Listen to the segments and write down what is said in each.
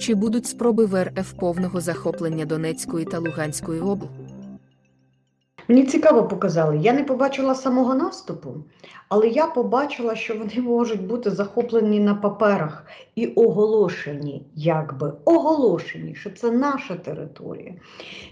Чи будуть спроби в РФ повного захоплення Донецької та Луганської обл? Мені цікаво показали. Я не побачила самого наступу, але я побачила, що вони можуть бути захоплені на паперах і оголошені, якби оголошені, що це наша територія.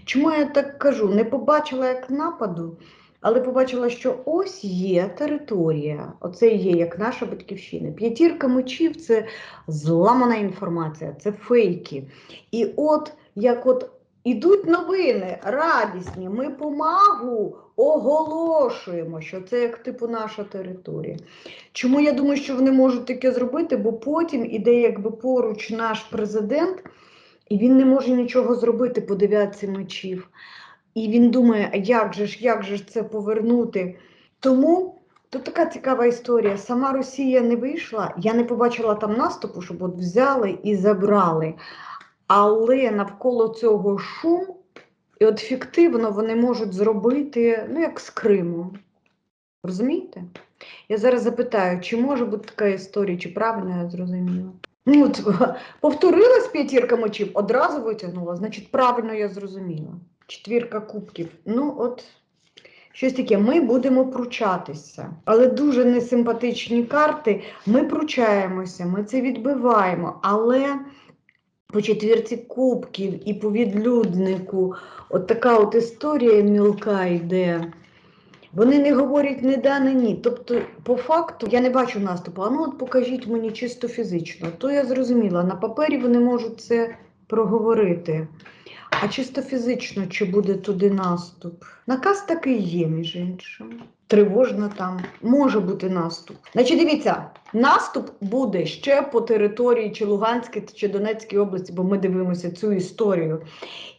Чому я так кажу? Не побачила як нападу, але побачила, що ось є територія. Оце є як наша батьківщина. П'ятірка мечів це зламана інформація, це фейки. І от як от Ідуть новини радісні. Ми помагу оголошуємо, що це як типу наша територія. Чому я думаю, що вони можуть таке зробити? Бо потім іде якби поруч наш президент, і він не може нічого зробити по дев'ятці мечів. І він думає, як же ж, як же ж це повернути? Тому тут така цікава історія. Сама Росія не вийшла, я не побачила там наступу, щоб от взяли і забрали. Але навколо цього шум, і от фіктивно вони можуть зробити, ну, як з Кримом. Розумієте? Я зараз запитаю, чи може бути така історія, чи правильно я зрозуміла? Ну, повторилась п'ятірка мочів, одразу витягнула, значить, правильно я зрозуміла. Четвірка кубків. Ну, от, щось таке, ми будемо пручатися. Але дуже несимпатичні карти. Ми пручаємося, ми це відбиваємо, але по четвірці кубків і по відлюднику. От така от історія мілка йде. Вони не говорять не да, не ні. Тобто, по факту, я не бачу наступу. А ну от покажіть мені чисто фізично. То я зрозуміла, на папері вони можуть це проговорити. А чисто фізично, чи буде туди наступ? Наказ такий є, між іншим. Тривожно там може бути наступ. Значить, дивіться, наступ буде ще по території чи Луганській, чи Донецькій області, бо ми дивимося цю історію.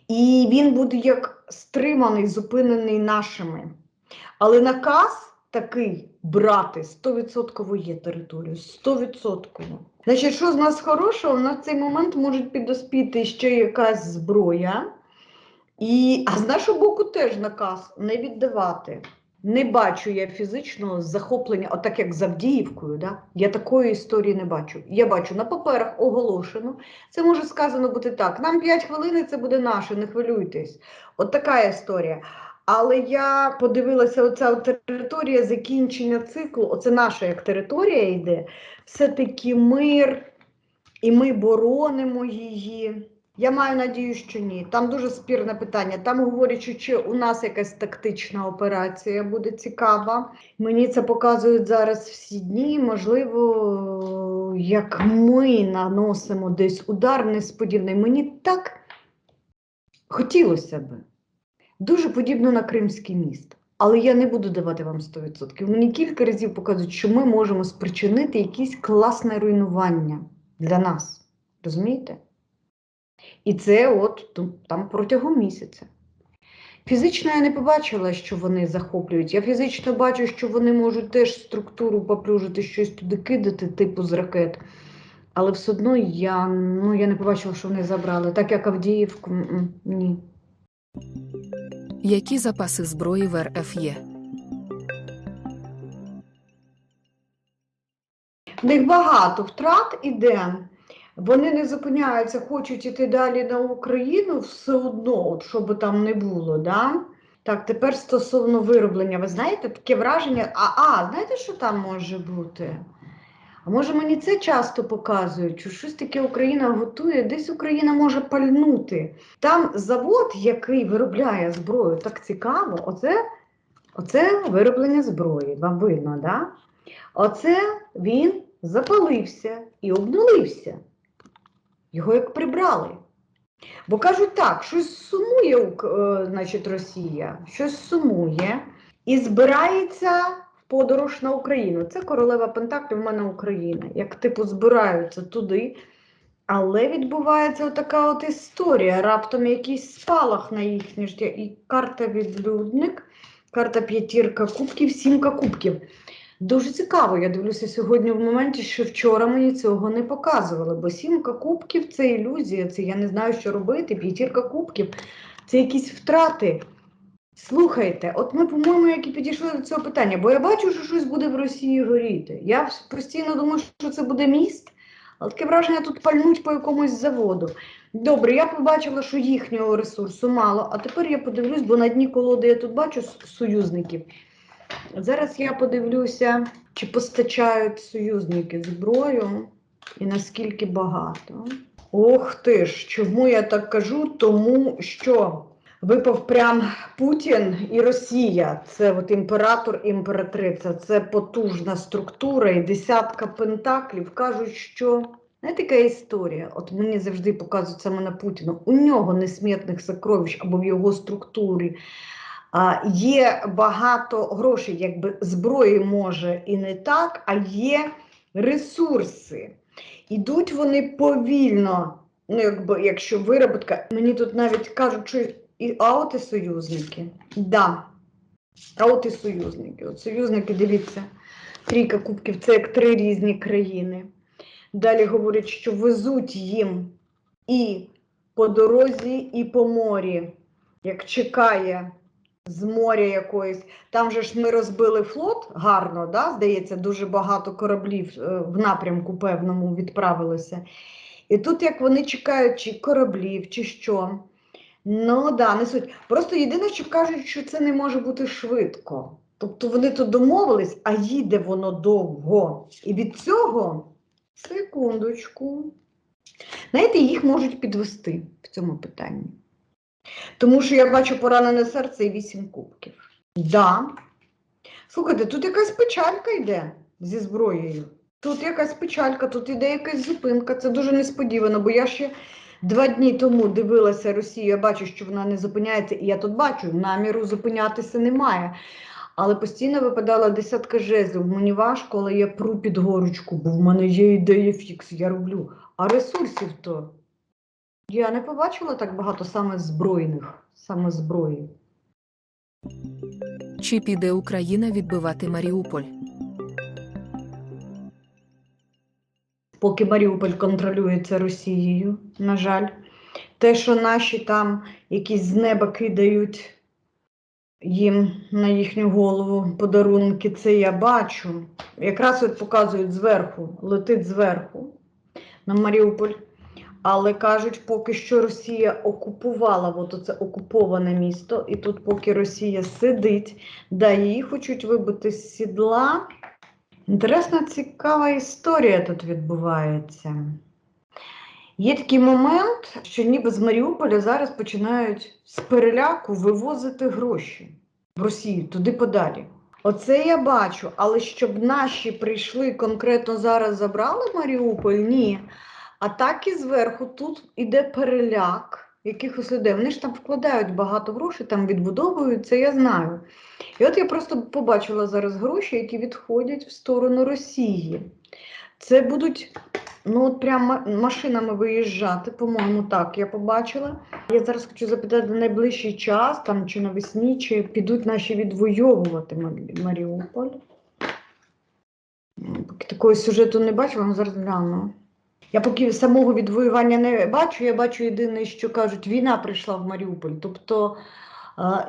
І він буде як стриманий, зупинений нашими. Але наказ такий брати 100% є територію. 100%. Значить, що з нас хорошого? На цей момент може підоспіти ще якась зброя. І, а з нашого боку теж наказ не віддавати. Не бачу я фізичного захоплення, отак як з Авдіївкою. Да? Я такої історії не бачу. Я бачу на паперах оголошено. Це може сказано бути так: нам 5 хвилин і це буде наше, не хвилюйтесь. От така історія. Але я подивилася, оця територія закінчення циклу, оце наша як територія йде, все-таки мир, і ми боронимо її. Я маю надію, що ні. Там дуже спірне питання. Там говорять, чи у нас якась тактична операція буде цікава. Мені це показують зараз всі дні. Можливо, як ми наносимо десь удар несподіваний. Мені так хотілося би. Дуже подібно на Кримський міст. Але я не буду давати вам 100%. Мені кілька разів показують, що ми можемо спричинити якесь класне руйнування для нас. Розумієте? І це от там протягом місяця. Фізично я не побачила, що вони захоплюють. Я фізично бачу, що вони можуть теж структуру поплюжити, щось туди кидати, типу з ракет. Але все одно я, ну, я не побачила, що вони забрали. Так як Авдіївку, ні. Які запаси зброї в РФ є? В них багато втрат іде. Вони не зупиняються, хочуть іти далі на Україну все одно, от що би там не було. Да? Так, тепер стосовно вироблення, ви знаєте, таке враження, а, а знаєте, що там може бути? А може мені це часто показують, що щось таке Україна готує, десь Україна може пальнути. Там завод, який виробляє зброю, так цікаво, оце, оце вироблення зброї, вам видно, да? Оце він запалився і обнулився. Його як прибрали. Бо кажуть так, щось сумує е, значить, Росія, щось сумує і збирається подорож на Україну. Це королева Пентаклів, в мене Україна. Як типу збираються туди. Але відбувається така от історія, раптом якийсь спалах на їхнє життя. І карта відлюдник, карта п'ятірка кубків, сімка кубків. Дуже цікаво, я дивлюся сьогодні в моменті, що вчора мені цього не показували, бо сімка кубків це ілюзія, це я не знаю, що робити. П'ятірка кубків це якісь втрати. Слухайте, от ми, по-моєму, як і підійшли до цього питання, бо я бачу, що щось буде в Росії горіти. Я постійно думаю, що це буде міст, Але таке враження тут пальнуть по якомусь заводу. Добре, я побачила, що їхнього ресурсу мало, а тепер я подивлюсь, бо на дні колоди я тут бачу союзників. Зараз я подивлюся, чи постачають союзники зброю і наскільки багато. Ох ти ж, чому я так кажу? Тому що випав прям Путін і Росія. Це от імператор, імператриця, це потужна структура і десятка пентаклів. Кажуть, що знаєте, яка історія? От мені завжди показують саме на Путіна. У нього несмітних сокровищ або в його структурі. Є багато грошей, якби зброї може і не так, а є ресурси. Ідуть вони повільно. Ну, якби, якщо виробітка, мені тут навіть кажуть, що і аути союзники. Да. Аути союзники. От союзники, дивіться, трійка кубків це як три різні країни. Далі говорять, що везуть їм і по дорозі, і по морі, як чекає з моря якоїсь. Там же ж ми розбили флот гарно, да? здається, дуже багато кораблів е, в напрямку певному відправилося. І тут як вони чекають, чи кораблів, чи що. Ну да, несуть. Просто єдине, що кажуть, що це не може бути швидко. Тобто вони то домовились, а їде воно довго. І від цього, секундочку, знаєте, їх можуть підвести в цьому питанні. Тому що я бачу поранене серце і вісім кубків. Да. Слухайте, тут якась печалька йде зі зброєю. Тут якась печалька, тут іде якась зупинка. Це дуже несподівано, бо я ще два дні тому дивилася Росію, я бачу, що вона не зупиняється, і я тут бачу, наміру зупинятися немає. Але постійно випадала десятка жезлів. Мені важко, але я пру під горочку, бо в мене є ідея фікс, я роблю. А ресурсів то я не побачила так багато саме збройних, саме зброї. Чи піде Україна відбивати Маріуполь? Поки Маріуполь контролюється Росією, на жаль. Те, що наші там якісь з неба кидають їм на їхню голову подарунки, це я бачу. Якраз от показують зверху, летить зверху на Маріуполь. Але кажуть, поки що Росія окупувала, от оце окуповане місто, і тут, поки Росія сидить, да, її хочуть вибити з сідла. Інтересна, цікава історія тут відбувається. Є такий момент, що ніби з Маріуполя зараз починають з переляку вивозити гроші в Росію, туди подалі. Оце я бачу, але щоб наші прийшли конкретно зараз забрали Маріуполь, ні. А так і зверху тут іде переляк якихось людей. Вони ж там вкладають багато грошей, там відбудовують, це я знаю. І от я просто побачила зараз гроші, які відходять в сторону Росії. Це будуть ну, от прям машинами виїжджати, по-моєму, так я побачила. Я зараз хочу запитати на найближчий час, там чи навесні, чи підуть наші відвоювати Маріуполь. Поки такого сюжету не бачила, але зараз гляну. Я поки самого відвоювання не бачу, я бачу єдине, що кажуть, війна прийшла в Маріуполь. Тобто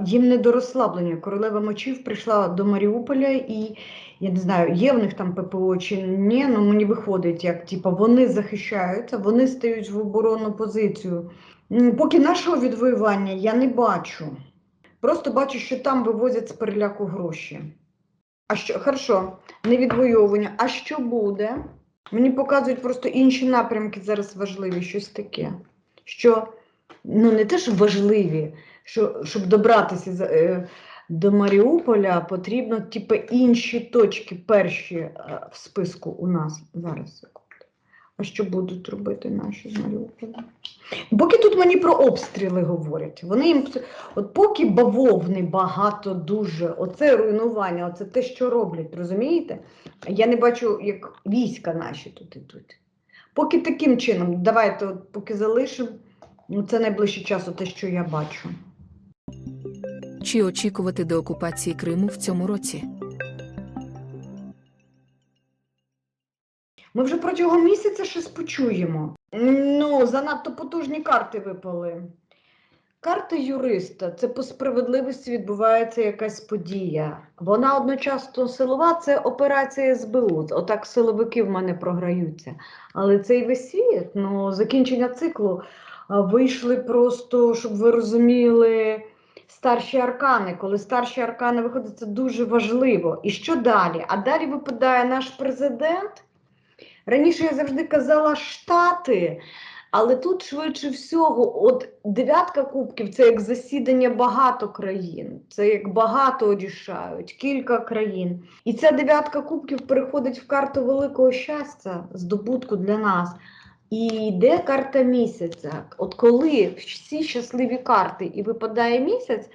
їм не до розслаблення. Королева мочів прийшла до Маріуполя і я не знаю, є в них там ППО чи ні, ну мені виходить, як типу, вони захищаються, вони стають в оборонну позицію. Поки нашого відвоювання я не бачу. Просто бачу, що там вивозять з переляку гроші. А що, хорошо, не відвоювання. А що буде? Мені показують просто інші напрямки зараз важливі, щось таке. Що ну не те, що важливі, що щоб добратися е, до Маріуполя, потрібно типу, інші точки, перші е, в списку у нас. Зараз. А що будуть робити наші з Маріуполя? Поки тут мені про обстріли говорять. Вони їм от поки бавовни багато дуже, оце руйнування, оце те, що роблять, розумієте? Я не бачу, як війська наші тут ідуть. Поки таким чином, давайте от поки залишимо, ну це найближчий час, те, що я бачу. Чи очікувати деокупації Криму в цьому році? Ми вже протягом місяця щось почуємо. Ну, занадто потужні карти випали. Карта юриста це по справедливості відбувається якась подія. Вона одночасно силова, це операція СБУ. Отак силовики в мене програються. Але цей весь світ, ну, закінчення циклу вийшли просто, щоб ви розуміли, старші аркани. Коли старші аркани виходять, це дуже важливо. І що далі? А далі випадає наш президент. Раніше я завжди казала Штати. Але тут швидше всього, от дев'ятка кубків це як засідання багато країн, це як багато рішають, кілька країн. І ця дев'ятка кубків переходить в карту великого щастя, здобутку для нас. І йде карта місяця. От коли всі щасливі карти і випадає місяць,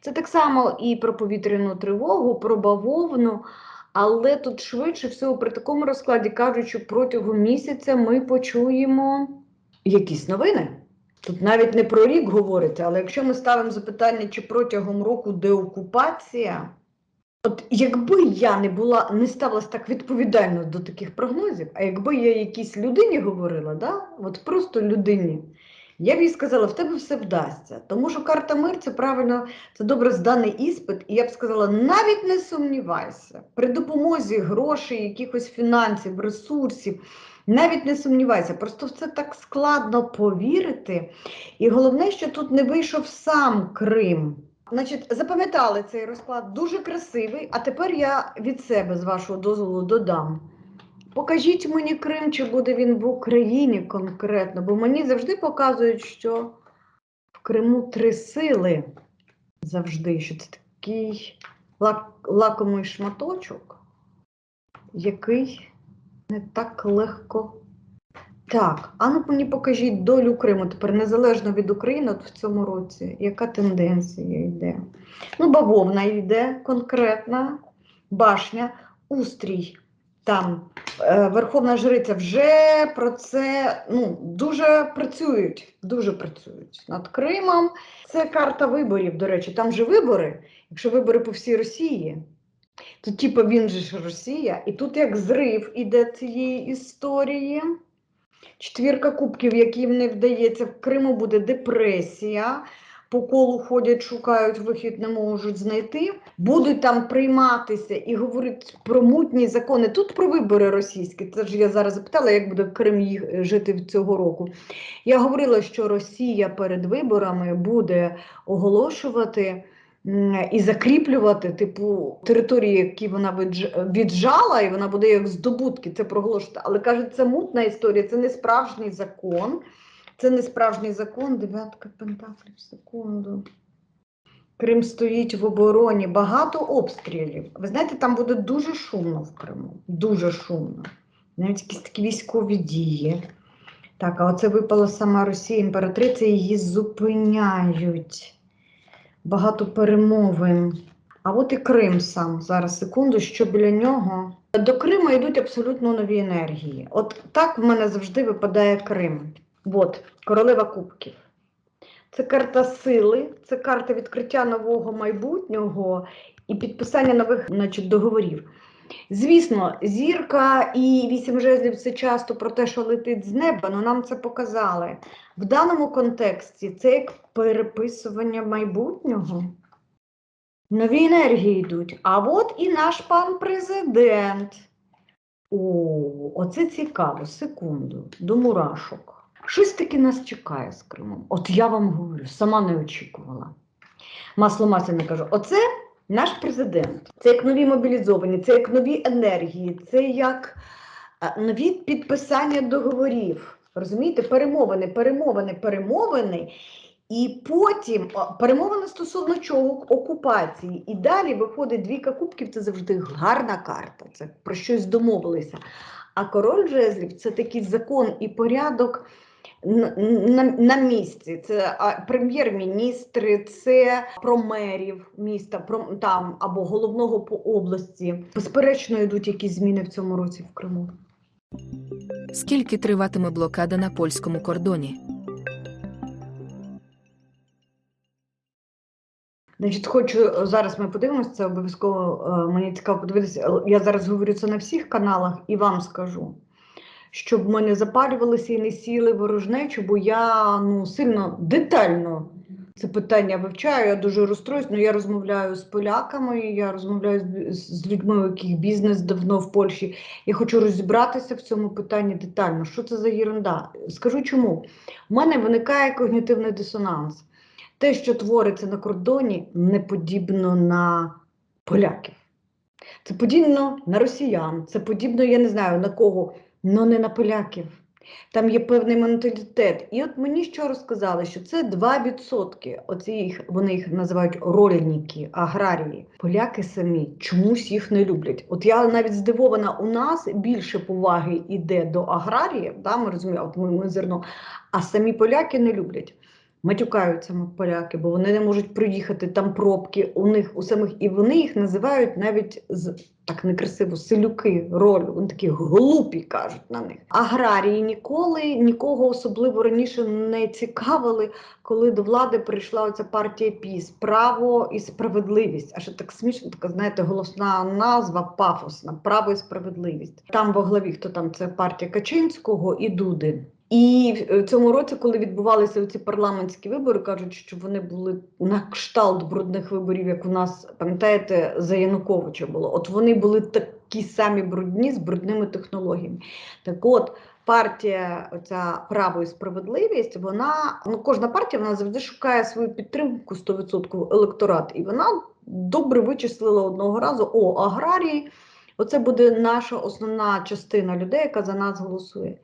це так само і про повітряну тривогу, про бавовну. Але тут швидше всього при такому розкладі кажуть, що протягом місяця ми почуємо якісь новини. Тут навіть не про рік говориться, але якщо ми ставимо запитання, чи протягом року деокупація, от якби я не була, не ставилась так відповідально до таких прогнозів, а якби я якійсь людині говорила, да? от просто людині, я б їй сказала, в тебе все вдасться. Тому що карта мир це правильно, це добре зданий іспит, і я б сказала, навіть не сумнівайся, при допомозі грошей, якихось фінансів, ресурсів. Навіть не сумнівайся, просто в це так складно повірити. І головне, що тут не вийшов сам Крим. Значить, запам'ятали цей розклад, дуже красивий. А тепер я від себе, з вашого дозволу, додам. Покажіть мені Крим, чи буде він в Україні конкретно, бо мені завжди показують, що в Криму три сили завжди, що це такий лак- лакомий шматочок, який не так легко. Так, а ну мені покажіть долю Криму тепер незалежно від України от в цьому році. Яка тенденція йде? Ну, бавовна йде конкретна, башня, устрій. Там е, Верховна Жриця вже про це ну, дуже працюють, дуже працюють над Кримом. Це карта виборів, до речі, там же вибори, якщо вибори по всій Росії, то типу він же ж Росія, і тут як зрив іде цієї історії. Четвірка кубків, яким не вдається, в Криму буде депресія. По колу ходять, шукають вихід, не можуть знайти. Будуть там прийматися і говорити про мутні закони. Тут про вибори російські. Це ж я зараз запитала, як буде Крим їх е, жити цього року. Я говорила, що Росія перед виборами буде оголошувати і закріплювати типу території, які вона віджала, і вона буде як здобутки це проголошувати. Але каже, це мутна історія, це не справжній закон. Це не справжній закон. Дев'ятка пентаклів, секунду. Крим стоїть в обороні, багато обстрілів. Ви знаєте, там буде дуже шумно в Криму. Дуже шумно. Навіть якісь такі військові дії. Так, а оце випала сама Росія, імператриця, її зупиняють. Багато перемовин. А от і Крим сам. Зараз секунду, що біля нього. До Криму йдуть абсолютно нові енергії. От так в мене завжди випадає Крим. От, королева кубків. Це карта сили, це карта відкриття нового майбутнього і підписання нових значить, договорів. Звісно, зірка і вісім жезлів це часто про те, що летить з неба, але нам це показали. В даному контексті це як переписування майбутнього. Нові енергії йдуть. А от і наш пан президент. О, оце цікаво, секунду, до мурашок. Щось таки нас чекає з Кримом. От я вам говорю, сама не очікувала. Масло масляне кажу, оце наш президент. Це як нові мобілізовані, це як нові енергії, це як е, нові підписання договорів. Розумієте, перемовини, перемовини, перемовини. І потім перемовини стосовно чого окупації. І далі виходить двійка кубків, це завжди гарна карта, це про щось домовилися. А король жезлів це такий закон і порядок на, на, місці. Це прем'єр-міністри, це про мерів міста, про там або головного по області. Безперечно, йдуть якісь зміни в цьому році в Криму. Скільки триватиме блокада на польському кордоні? Значить, хочу зараз ми подивимося, це обов'язково е, мені цікаво подивитися. Я зараз говорю це на всіх каналах і вам скажу, щоб ми не запалювалися і не сіли ворожнечу, бо я ну, сильно детально це питання вивчаю. Я дуже розстроюсь. Ну я розмовляю з поляками, я розмовляю з, з людьми, у яких бізнес давно в Польщі. Я хочу розібратися в цьому питанні детально. Що це за єрунда? Скажу чому. У мене виникає когнітивний дисонанс. Те, що твориться на кордоні, не подібно на поляків. Це подібно на росіян, це подібно, я не знаю на кого, але не на поляків. Там є певний менталітет. І от мені що розказали, що це 2%. Оці їх, вони їх називають рольники, аграрії. Поляки самі чомусь їх не люблять. От я навіть здивована, у нас більше поваги йде до аграріїв, да, ми розуміємо, от ми, ми зерно, а самі поляки не люблять. Матюкаються поляки, бо вони не можуть проїхати, там пробки у них у самих, і вони їх називають навіть з так некрасиво селюки, роль. Вони такі глупі кажуть на них. Аграрії ніколи нікого особливо раніше не цікавили, коли до влади прийшла оця партія ПІС право і справедливість. А ще так смішно, така знаєте, голосна назва пафосна право і справедливість. Там во главі хто там це партія Качинського і Дуди. І в цьому році, коли відбувалися ці парламентські вибори, кажуть, що вони були на кшталт брудних виборів, як у нас, пам'ятаєте, за Януковича було. От вони були такі самі брудні з брудними технологіями. Так от, партія оця право і справедливість, вона ну кожна партія вона завжди шукає свою підтримку 100% електорат, і вона добре вичислила одного разу: о, аграрії, оце буде наша основна частина людей, яка за нас голосує.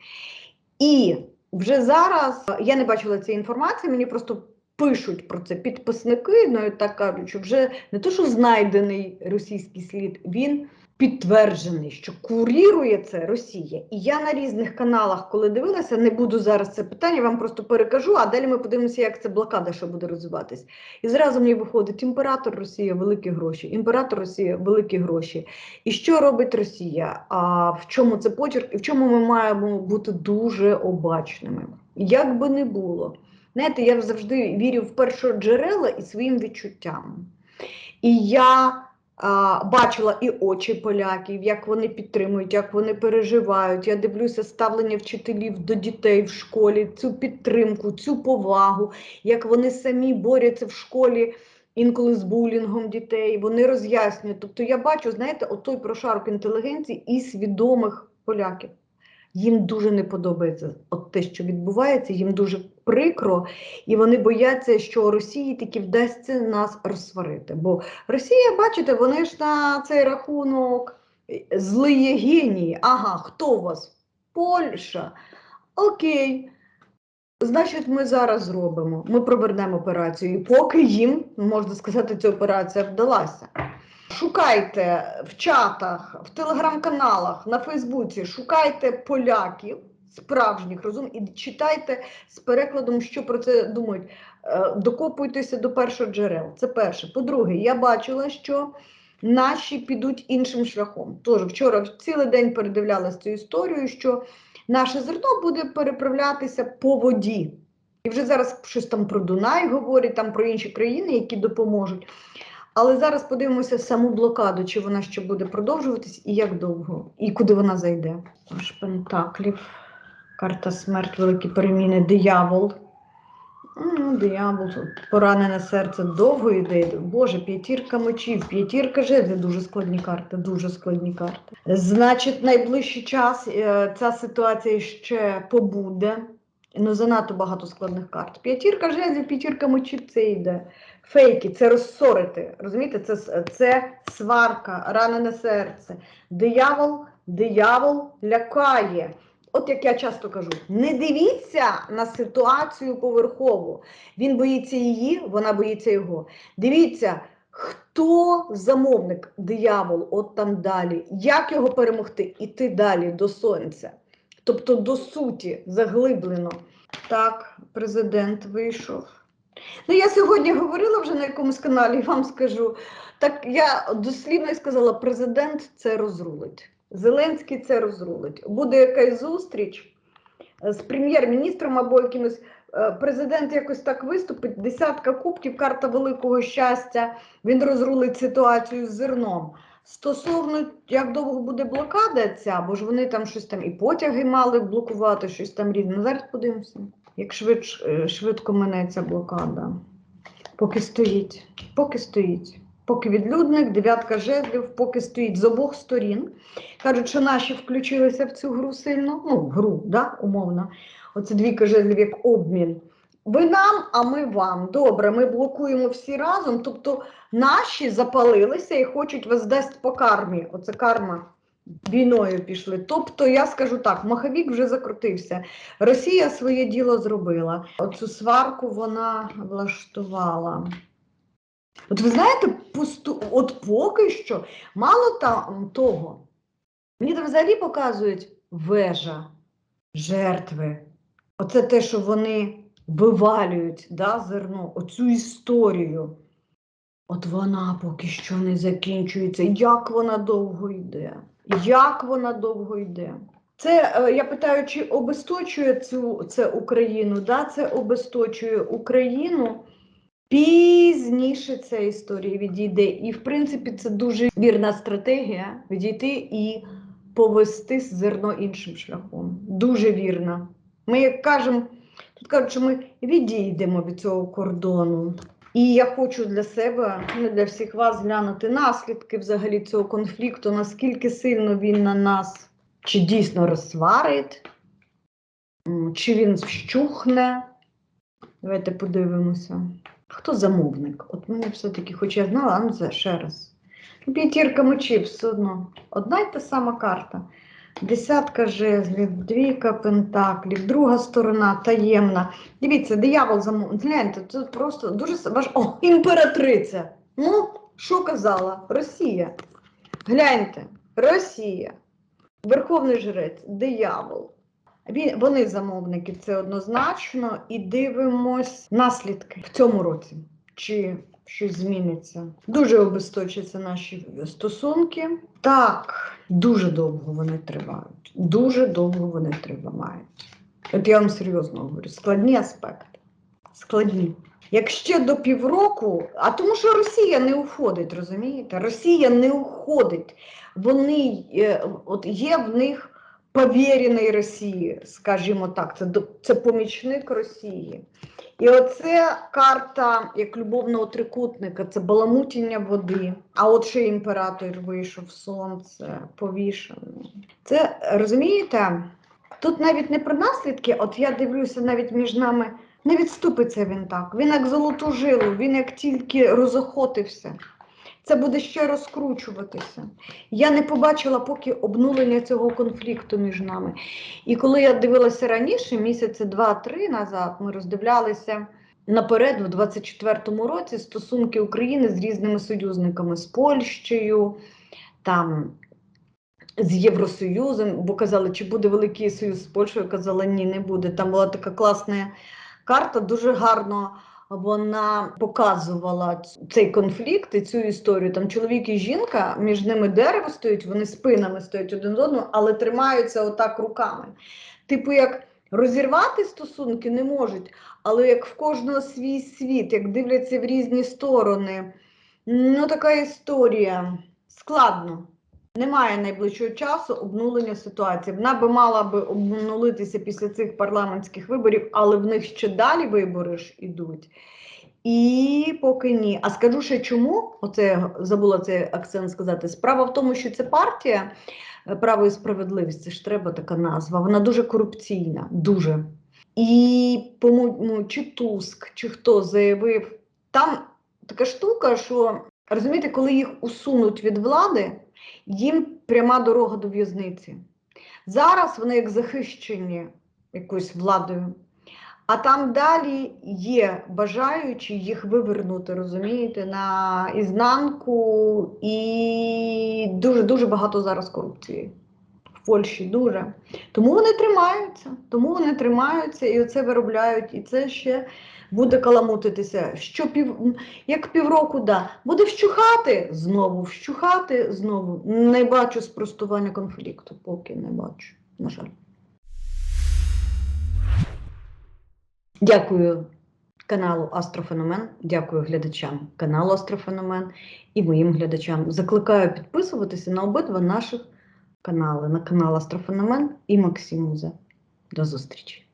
І вже зараз е, я не бачила цієї інформації, мені просто пишуть про це підписники, ну і так кажуть, що вже не то, що знайдений російський слід, він підтверджений, що курірує це Росія. І я на різних каналах, коли дивилася, не буду зараз це питання, вам просто перекажу, а далі ми подивимося, як це блокада, що буде розвиватись. І зразу мені виходить імператор Росія великі гроші, імператор Росія великі гроші. І що робить Росія? А в чому це почерк? І в чому ми маємо бути дуже обачними? Як би не було. Знаєте, я завжди вірю в першоджерела і своїм відчуттям. І я а, бачила і очі поляків, як вони підтримують, як вони переживають. Я дивлюся ставлення вчителів до дітей в школі, цю підтримку, цю повагу, як вони самі борються в школі інколи з булінгом дітей, вони роз'яснюють. Тобто я бачу, знаєте, отой прошарок інтелігенції і свідомих поляків. Їм дуже не подобається от те, що відбувається, їм дуже прикро, і вони бояться, що Росії таки вдасться нас розсварити. Бо Росія, бачите, вони ж на цей рахунок е, злиє генії. Ага, хто у вас? Польща. Окей. Значить, ми зараз зробимо. Ми провернемо операцію. І поки їм, можна сказати, ця операція вдалася. Шукайте в чатах, в телеграм-каналах, на Фейсбуці, шукайте поляків справжніх розум і читайте з перекладом, що про це думають. Е, Докопуйтеся до першого джерел. Це перше. По-друге, я бачила, що наші підуть іншим шляхом. Тож вчора цілий день передивлялася цю історію, що наше зерно буде переправлятися по воді. І вже зараз щось там про Дунай говорять, там про інші країни, які допоможуть. Але зараз подивимося саму блокаду, чи вона ще буде продовжуватись і як довго, і куди вона зайде. Аж Пентаклів, карта смерть, великі переміни, диявол. Ну, диявол, поранене серце довго йде. Боже, п'ятірка мечів, п'ятірка жезлів, дуже складні карти, дуже складні карти. Значить, найближчий час е, ця ситуація ще побуде. Ну, занадто багато складних карт. П'ятірка жезлів, п'ятірка мечів це йде. Фейки, це розсорити. Розумієте, це, це сварка, ранене серце. Диявол, диявол лякає. От як я часто кажу, не дивіться на ситуацію поверхово. Він боїться її, вона боїться його. Дивіться, хто замовник, диявол, от там далі, як його перемогти, іти далі до сонця. Тобто до суті, заглиблено. Так, президент вийшов. Ну, я сьогодні говорила вже на якомусь каналі, вам скажу. Так я дослівно сказала: президент це розрулить. Зеленський це розрулить. Буде якась зустріч е, з прем'єр-міністром або якимось. е, Президент якось так виступить, десятка кубків, карта великого щастя. Він розрулить ситуацію з зерном. Стосовно як довго буде блокада ця, бо ж вони там щось там і потяги мали блокувати, щось там різне. Ну, Зараз подивимося, як швидш, е, швидко мине ця блокада. Поки стоїть, поки стоїть. Поки відлюдник, дев'ятка жезлів, поки стоїть з обох сторін. Кажуть, що наші включилися в цю гру сильно, ну, гру, да, умовно. Оце двійка жезлів як обмін. Ви нам, а ми вам. Добре, ми блокуємо всі разом. Тобто наші запалилися і хочуть вас дасть по кармі. Оце карма війною пішли. Тобто, я скажу так, маховік вже закрутився. Росія своє діло зробила. Оцю сварку вона влаштувала. От ви знаєте, пусту, от поки що мало там того. Мені там взагалі показують вежа, жертви. Оце те, що вони вивалюють да, зерно, оцю історію. От вона поки що не закінчується. Як вона довго йде? Як вона довго йде? Це е, я питаю, чи обесточує цю це Україну? Да, це обесточує Україну. Пізніше ця історія відійде. І, в принципі, це дуже вірна стратегія відійти і повести зерно іншим шляхом. Дуже вірна. Ми, як кажемо, тут кажуть, що ми відійдемо від цього кордону. І я хочу для себе, ну для всіх вас глянути наслідки взагалі цього конфлікту, наскільки сильно він на нас чи дійсно розсварить, чи він вщухне. Давайте подивимося. Хто замовник? От мене все-таки, хоч я знала, а ну ще раз. Ну, П'ятірка мечів все одно. Одна й та сама карта. Десятка жезлів, двійка пентаклів, друга сторона таємна. Дивіться, диявол замовник. Гляньте, це просто дуже важ... О, імператриця. Ну, що казала? Росія. Гляньте, Росія. Верховний жрець, диявол. Він, вони замовники, це однозначно. І дивимось наслідки в цьому році. Чи щось зміниться? Дуже обесточаться наші стосунки. Так, дуже довго вони тривають. Дуже довго вони тривають. От я вам серйозно говорю, складні аспекти. Складні. Як ще до півроку, а тому що Росія не уходить, розумієте? Росія не уходить. Вони е, от є в них повірений Росії, скажімо так, це, це помічник Росії. І оце карта як любовного трикутника, це баламутіння води. А от ще імператор вийшов сонце, повішений. Це розумієте? Тут навіть не про наслідки, от я дивлюся навіть між нами. Не відступиться він так. Він як золоту жилу, він як тільки розохотився. Це буде ще розкручуватися. Я не побачила поки обнулення цього конфлікту між нами. І коли я дивилася раніше, місяці два-три назад, ми роздивлялися наперед, у 24-му році, стосунки України з різними союзниками, з Польщею, там, з Євросоюзом, бо казали, чи буде Великий Союз з Польщею, казала, ні, не буде. Там була така класна карта, дуже гарно вона показувала цей конфлікт і цю історію. Там чоловік і жінка, між ними дерево стоїть, вони спинами стоять один з одного, але тримаються отак руками. Типу, як розірвати стосунки не можуть, але як в кожного свій світ, як дивляться в різні сторони. Ну, така історія. Складно. Немає найближчого часу обнулення ситуації. Вона би мала би обнулитися після цих парламентських виборів, але в них ще далі вибори ж ідуть. І поки ні. А скажу ще чому, оце забула цей акцент сказати. Справа в тому, що це партія е, право і справедливість, це ж треба така назва. Вона дуже корупційна, дуже. І по-моєму, чи Туск, чи хто заявив, там така штука, що розумієте, коли їх усунуть від влади, їм пряма дорога до в'язниці. Зараз вони як захищені якоюсь владою, а там далі є бажаючі їх вивернути, розумієте, на ізнанку і дуже-дуже багато зараз корупції. Польщі дуже. Тому вони тримаються, тому вони тримаються і оце виробляють, і це ще буде каламутитися. Що пів, як півроку, да. Буде вщухати, знову вщухати, знову. Не бачу спростування конфлікту, поки не бачу, на жаль. Дякую каналу Астрофеномен, дякую глядачам каналу Астрофеномен і моїм глядачам. Закликаю підписуватися на обидва наших канали, на канал Астрофеномен і Максимуза. До зустрічі!